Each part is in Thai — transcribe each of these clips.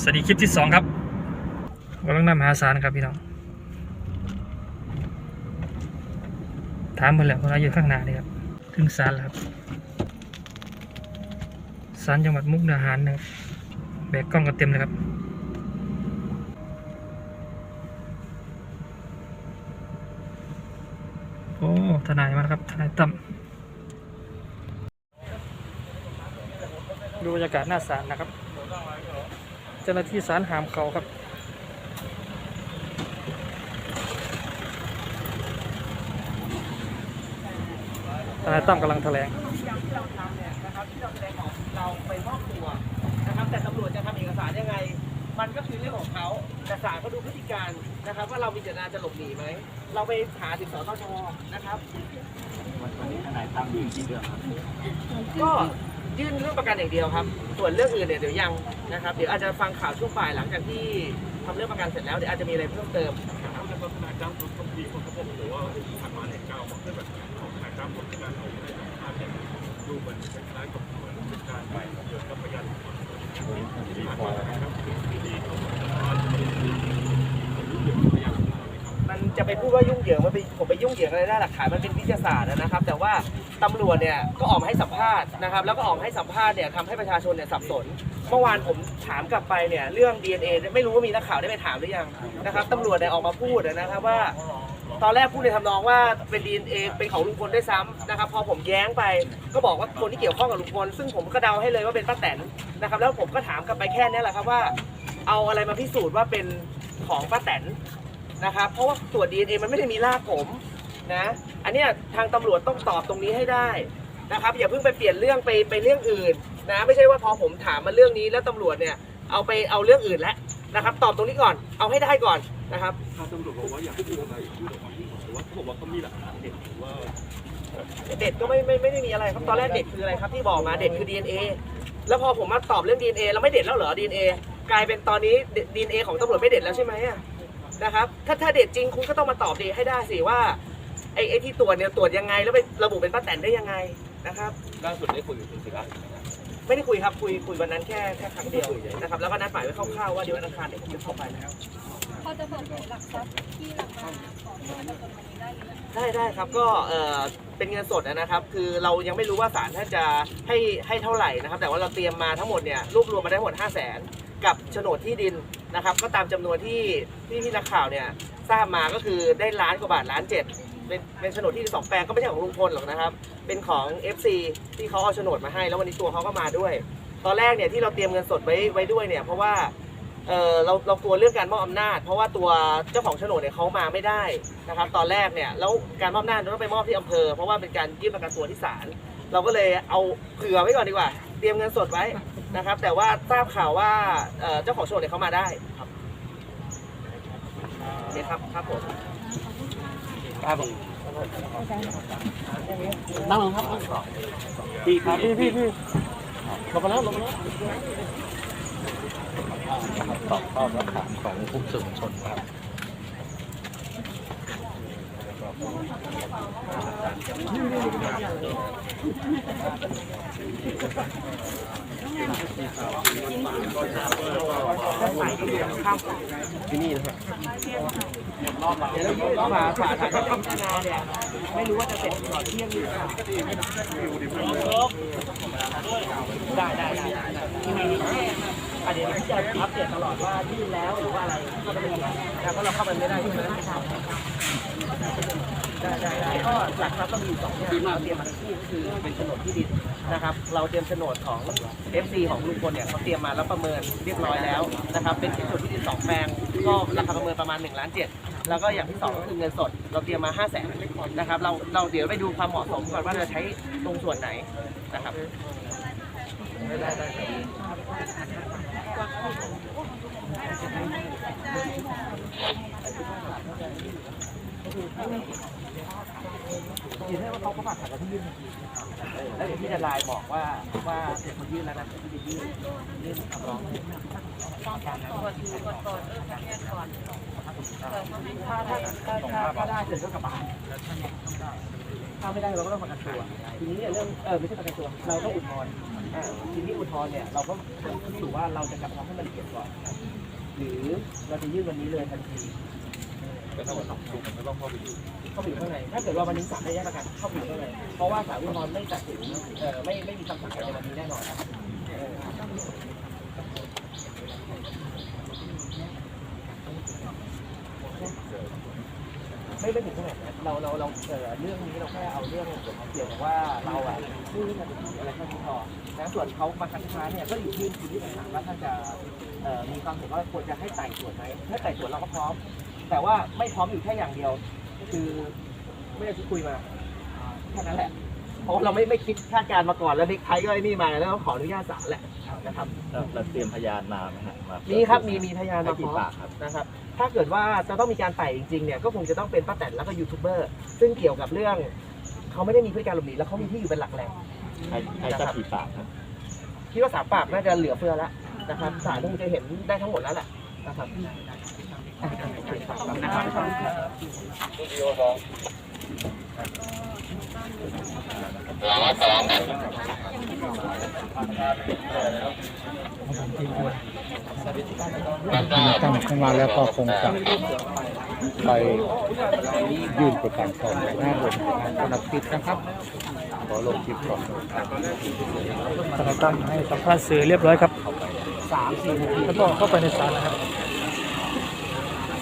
สวัสดีคลิปที่สองครับกำลังนำหาสารครับพี่น้อง ถามเพิ่นแล้วเพิ่นว่าอยู่ข้างหน้านี่ครับถึงศาลแล้วครับศาลจังหวัดมุกดาหารนะครับแบกกล้องกันเต็มเลยครับโอ้ทนายมาครับทนายตั้มดูบรรยากาศหน้าศาลนะครับ เจ้าหน้าที่ศาลหามเขาครับ ทนายตั้มกำลังแถลง ที่เราทำเนี่ยนะครับที่เราแสดงออกเราไปมอบตัวนะครับแต่ตำรวจจะทำเอกสารยังไง มันก็คือเรื่องของเขาแต่ศาลก็ดูพฤติการนะครับ ว่าเรามีเจตนาจะหลบหนีไหมเราไปหาถึงสตชนะครับวันนี้ทนายตั้มยื่นกี่เรื่องครับก็ยื่นเรื่องประกันอย่างเดียวครับ ส่วนเรื่องอื่นเนี่ยเดี๋ยวยังนะครับ เดี๋ยวอาจจะฟังข่าวช่วงบ่ายหลังจากที่ทำเรื่องประกันเสร็จแล้วเดี๋ยวอาจจะมีอะไรเพิ่มเติมมันจะ จะไปพูดว่ายุ่งเหยิงมันไปผมไปยุ่งเหยิงอะไรได้หลักฐานมันเป็นวิทยาศาสตร์นะครับ แต่ว่าตำรวจเนี่ยก็ออกมาให้สัมภาษณ์นะครับ แล้วก็ออกมาให้สัมภาษณ์เนี่ยทำให้ประชาชนเนี่ยสับสน เมื่อวานผมถามกลับไปเนี่ยเรื่อง DNA ไม่รู้ว่ามีนักข่าวได้ไปถามหรือยังนะครับตำรวจเนี่ยออกมาพูดนะครับว่า ตอนแรกพูดในทำนองว่าเป็น DNA เป็นของลุงพลด้วยซ้ำนะครับ พอผมแย้งไปก็บอกว่าคนที่เกี่ยวข้องกับลุงพลซึ่งผมก็เดาให้เลยว่าเป็นป้าแตนนะครับ แล้วผมก็ถามกลับไปแค่นี้แหละครับว่า เอาอะไรมาพิสูจน์ว่าเป็นของป้าแตน นะครับเพราะว่าตรวจ DNA มันไม่ได้มีรากผมนะอันเนี้ยทางตำรวจต้องตอบตรงนี้ให้ได้นะครับอย่าเพิ่งไปเปลี่ยนเรื่องไปไปเรื่องอื่นนะไม่ใช่ว่าพอผมถามมาเรื่องนี้แล้วตำรวจเนี่ยเอาไปเอาเรื่องอื่นแล้วนะครับตอบตรงนี้ก่อนเอาให้ได้ก่อนนะครับทางตำรวจบอกว่าอยากให้พูดอะไรพูดออกมาที่ก่อนแต่ว่าเขาบอกว่าเขามีหลักฐานเด็ดหรือว่าเด็ดก็ไม่ไม่ไม่ได้มีอะไรครับตอนแรกเด็ดคืออะไรครับที่บอกมาเด็ดคือ DNA แล้วพอผมมาตอบเรื่อง DNA แล้วไม่เด็ดแล้วเหรอ DNA กลายเป็นตอนนี้ DNA ของตำรวจไม่เด็ดแล้วใช่ไหมอะ นะครับ ถ้าถ้าเด็ดจริงคุณก็ต้องมาตอบดีให้ได้สิว่าไอ้ไอ้ที่ตรวจเนี่ยตรวจยังไง แล้วไประบุเป็นป้าแตนได้ยังไงนะครับ ล่าสุดได้คุยกับคุณศิระไม่ได้คุยครับคุยคุยวันนั้นแค่แค่ครั้งเดียวนะครับแล้วก็นัดหมายไว้คร่าวๆว่าเดี๋ยววันอังคารเดี๋ยวผมจะเข้าไปนะครับพอจะเปิดเผยหลักทรัพย์ที่หลักมาขอเงินจำนวนนี้ได้หรือยังได้ได้ครับก็เออเป็นเงินสดนะครับ คือเรายังไม่รู้ว่าศาลท่านจะให้ให้เท่าไหร่นะครับ แต่ว่าเราเตรียมมาทั้งหมดเนี่ยรวบรวมมาได้ทั้งหมด 5 0 0 0 0นกับโฉนดที่ดิน นะครับ ก็ตามจำนวนที่ที่ที่นักข่าวเนี่ยทราบมาก็คือได้ล้านกว่าบาทล้านเจ็ดเป็นเป็นโฉนดที่สองแปลงก็ไม่ใช่ของลุงพลหรอกนะครับ เป็นของ FC ที่เขาเอาโฉนดมาให้ แล้ววันนี้ตัวเขาก็มาด้วย ตอนแรกเนี่ยที่เราเตรียมเงินสดไว้ไว้ด้วยเนี่ยเพราะว่าเออเราเรากลัวเรื่องการมอบอำนาจ เพราะว่าตัวเจ้าของโฉนดเนี่ยเขามาไม่ได้นะครับตอนแรกเนี่ยแล้วการมอบอำนาจต้องไปมอบที่อำเภอ เพราะว่าเป็นการยื่นประกันตัวที่ศาลเราก็เลยเอาเผื่อไว้ก่อนดีกว่า เตรียมเงินสดไว้ นะครับ แต่ว่าทราบข่าวว่าเอ่อเจ้าของโฉนดเนี่ยเขามาได้ครับโอเคครับครับผมครับผมนั่งลงครับพี่ครับพี่พี่พี่ลงมาแล้วลงมาแล้วตอบข้อสักถามของผู้สื่อมวลชนครับ ที่นี่นะครับเดี๋ยวเรายื่นฝาฝาถามว่าพิจารณาเนี่ยไม่รู้ว่าจะเสร็จก่อนเที่ยงหรือเปล่าได้ได้ได้อะเดี๋ยวพี่จะอัปเดตตลอดว่ายื่นแล้วหรือว่าอะไรก็จะเป็นยังไงแต่เพราะเราเข้าไปไม่ได้ใช่ไหม ได้ได้ได้ก็หลักทรัพย์ก็มีอยู่สองอย่างเราเตรียมมาทั้งคู่ก็คือเป็นโฉนดที่ดินนะครับ เราเตรียมโฉนดของ FC ของลุงพลเนี่ยเขาเตรียมมาแล้วประเมินเรียบร้อยแล้วนะครับ เป็นโฉนดที่ดินสองแปลงก็ราคาประเมินประมาณ1ล้านเจ็ดแล้วก็อย่างที่สองก็คือเงินสด เราเตรียมมา5 0 0แสนนะครับ เราเราเดี๋ยวไปดูความเหมาะสมก่อนว่าจะใช้ตรงส่วนไหนนะครับได้ได้ได้ ยวให้ว่าเขาประมาทกับที่ยื่นแล้วเดี๋ยวพี่จะไลน์บอกว่าว่าเดี๋ยวเขายื่นแล้วนะพี่จะยื่นยื่นคำร้องก่อนก่อก่อนก่อนเออแค่ก่อนถ้าถ้าถ้าถ้าได้เสร็จก็กลับบ้านถ้าไม่ได้เราก็ต้องประกันตัวทีนี้เนี่ยเรื่องเออไม่ใช่ประกันตัวเราต้องอุทธรณ์ทีนี้อุทธรณ์เนี่ยเราก็จะพิสูจน์ว่าเราจะกลับมาทำให้มันละเอียดก่อน หรือเราจะยื่นวันนี้เลยทันที ก็เท่ากับลุงมันก็ต้องเข้าไปดูเข้าไปอยู่ข้างในถ้าเกิดว่าวันนี้ศาลได้แยกประกันเข้าไปอยู่ข้างในเพราะว่าศาลอุทธรณ์ไม่ตัดสินเอ่อไม่ไม่มีคำสั่งในวันนี้แน่นอนครับไม่ไม่ถึงขนาดนั้นเราเราเราเอ่อเรื่องนี้เราแค่เอาเรื่องเกี่ยวกับว่าเราอะชื่อมันอะไรแค่นี้พอนะส่วนเขามาคัดค้านเนี่ยก็อยู่ที่คุณที่ต่างๆว่าท่านจะเอ่อมีความเห็นว่าควรจะให้ไต่สวนไหมถ้าไต่สวนเราก็พร้อม แต่ว่าไม่พร้อมอยู่แค่อย่างเดียว คือไม่ได้ที่คุยมาแค่นั้นแหละ เพราะว่าเราไม่ไม่คิดคาดการณ์มาก่อนแล้วบิ๊กไทยก็ไอ้นี่มาแล้วก็ขออนุญาตศาลแหละนะครับเราเตรียมพยานมาไหมฮะามีครับมีมีพยานให้มาพกี่ร้อมปากครับ นะครับ ถ้าเกิดว่าจะต้องมีการไต่จริงๆเนี่ยก็คงจะต้องเป็นป้าแตนแล้วก็ยูทูบเบอร์ซึ่งเกี่ยวกับเรื่องเขาไม่ได้มีพฤติการหลบหนีแล้วเขามีที่อยู่เป็นหลักแหล่ง ให้ให้สักกี่ปากครับ คิดว่าสามปากน่าจะเหลือเฟือแล้วนะครับศาลคงจะเห็นได้ทั้งหมดแล้วแหละ นะครับนะครับ ตั้งขึ้นมาแล้วก็คงจะไปยื่นประกันต่อในหน้าโรงพยาบาลคนละติดนะครับขอลงคลิปก่อนทนายตั้มให้สัมภาษณ์สื่อเรียบร้อยครับสามสี่แล้วก็เข้าไปในศาลนะครับ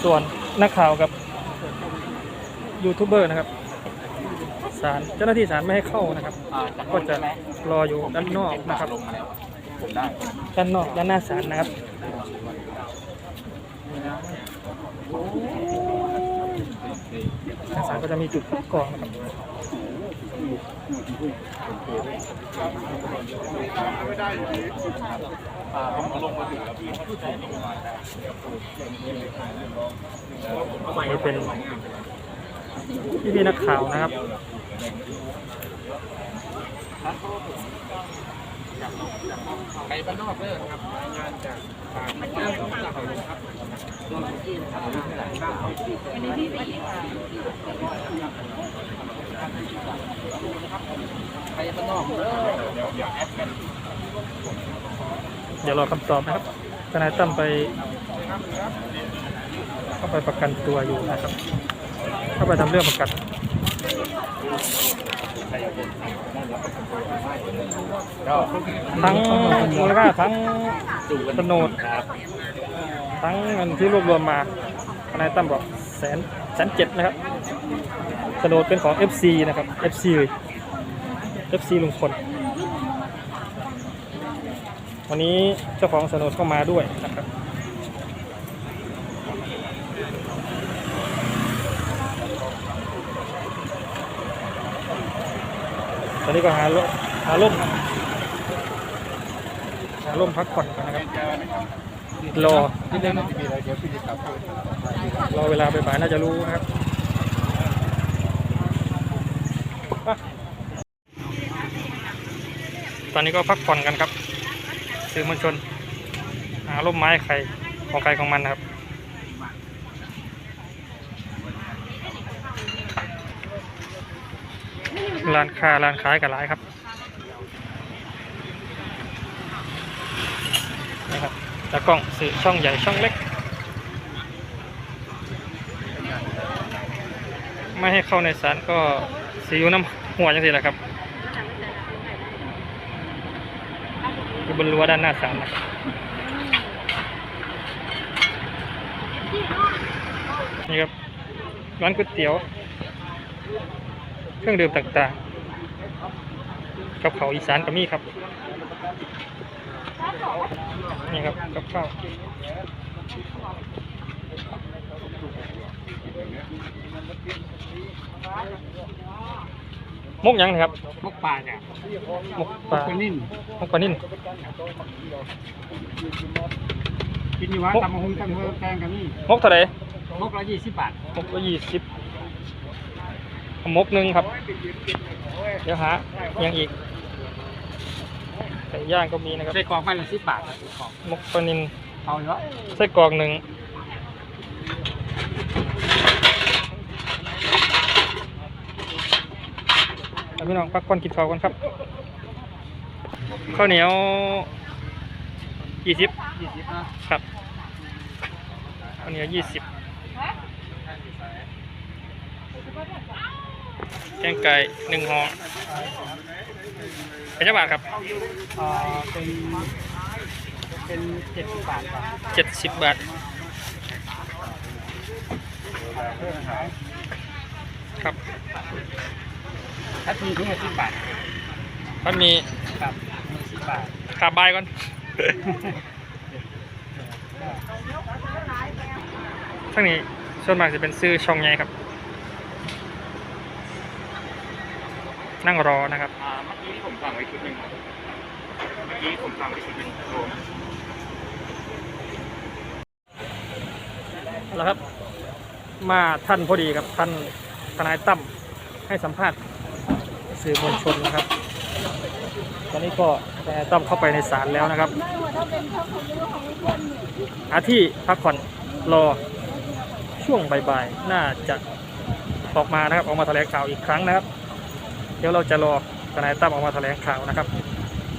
ส่วนนักข่าวกับ ยูทูบเบอร์นะครับศาลเจ้าหน้าที่ศาลไม่ให้เข้านะครับก็จะรออยู่ด้านนอกนะครับด้านนอกด้านหน้าศาลนะครับหน้าศาลก็จะมีจุดคัดกรองนะครับนี่เป็น พี่พี่ๆนักข่าวนะครับเดี๋ยวรอคำตอบนะครับทนายตั้มไป เข้าไปประกันตัวอยู่นะครับ เข้าไปทำเรื่องประกันทั้งมูลค่าทั้งโฉนดทั้งเงินที่รวบรวมมาทนายตั้มบอกแสนแสนเจ็ดนะครับโฉนดเป็นของ FC นะครับ FC FC ลุงพลวันนี้เจ้าของโฉนดก็มาด้วยนะครับ ตอนนี้ก็หาลมหาลมหาลมพักผ่อนกันนะครับ รอรอเวลาบ่ายๆน่าจะรู้นะครับตอนนี้ก็พักผ่อนกันครับ สื่อมวลชนหาร่มไม้ใครของใครของมันนะครับ ร้านค้าร้านขายกันหลายครับนะครับตากล้องสื่อช่องใหญ่ช่องเล็ก ไม่ให้เข้าในศาลก็สีอยู่น้ำหัวจังสิแหละครับอยู่บนรั้วด้านหน้าศาลนะครับนี่ครับร้านก๋วยเตี๋ยว เครื่องดื่มต่างๆ กับเขาวอีสานก็มีครับ นี่ครับกับข้าวมุกหยังนะครับมกป่าเนี่ยมุกปลาคนนิ่นมุกปลานิ่นกินอยู่ว่ามุกตำมะฮุงตำเมือแกงกันนี่มุกเท่าไหร่มกละยี่สิบบาทมุกละยี่สิบ มุกหนึ่งครับ เดี๋ยวหาอย่างอีกไก่ย่างก็มีนะครับใส่กรอกไปละสิบบาทใส่กรอกมุกปลานินเอาเนาะไส้กรอกหนึ่งแล้วพี่น้องพักผ่อนกินข้าวกันครับข้าวเหนียวยี่สิบยี่สิบนะครับข้าวเหนียวยี่สิบ แกงไก่หนึ่งห่อเป็นเจ้าบาทครับอ่าเป็นเป็นเจ็ดสิบบาทครับเจ็ดสิบบาทเพิ่มขายครับถ้าทีทุ่งละสิบบาทมันมีครับมีสิบบาทขาบายก่อนทั้งนี้ส่วนมากจะเป็นซื้อช่องใหญ่ครับ นั่งรอนะครับอ่าเมื่อกี้ที่ผมสั่งไว้ชุดหนึ่งครับเมื่อกี้ผมสั่งไว้ชุดหนึ่งรวมแล้วครับ มาท่านพอดีครับท่านทนายตั้มให้สัมภาษณ์สื่อมวลชนนะครับ ตอนนี้ก็ทนายตั้มเข้าไปในศาลแล้วนะครับไม่ว่าถ้าเป็นถ้าคนรู้ของทุกคนเนี่ยหาที่พักผ่อนรอช่วงบ่ายๆน่าจะออกมานะครับ ออกมาแถลงข่าวอีกครั้งนะครับ ดี๋ยวเราจะรอทนายตั้มออกมาแถลงข่าวนะครับ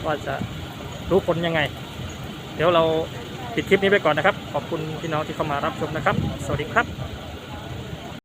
ว่าจะรู้ผลยังไง เดี๋ยวเราปิดคลิปนี้ไปก่อนนะครับ ขอบคุณพี่น้องที่เข้ามารับชมนะครับ สวัสดีครับ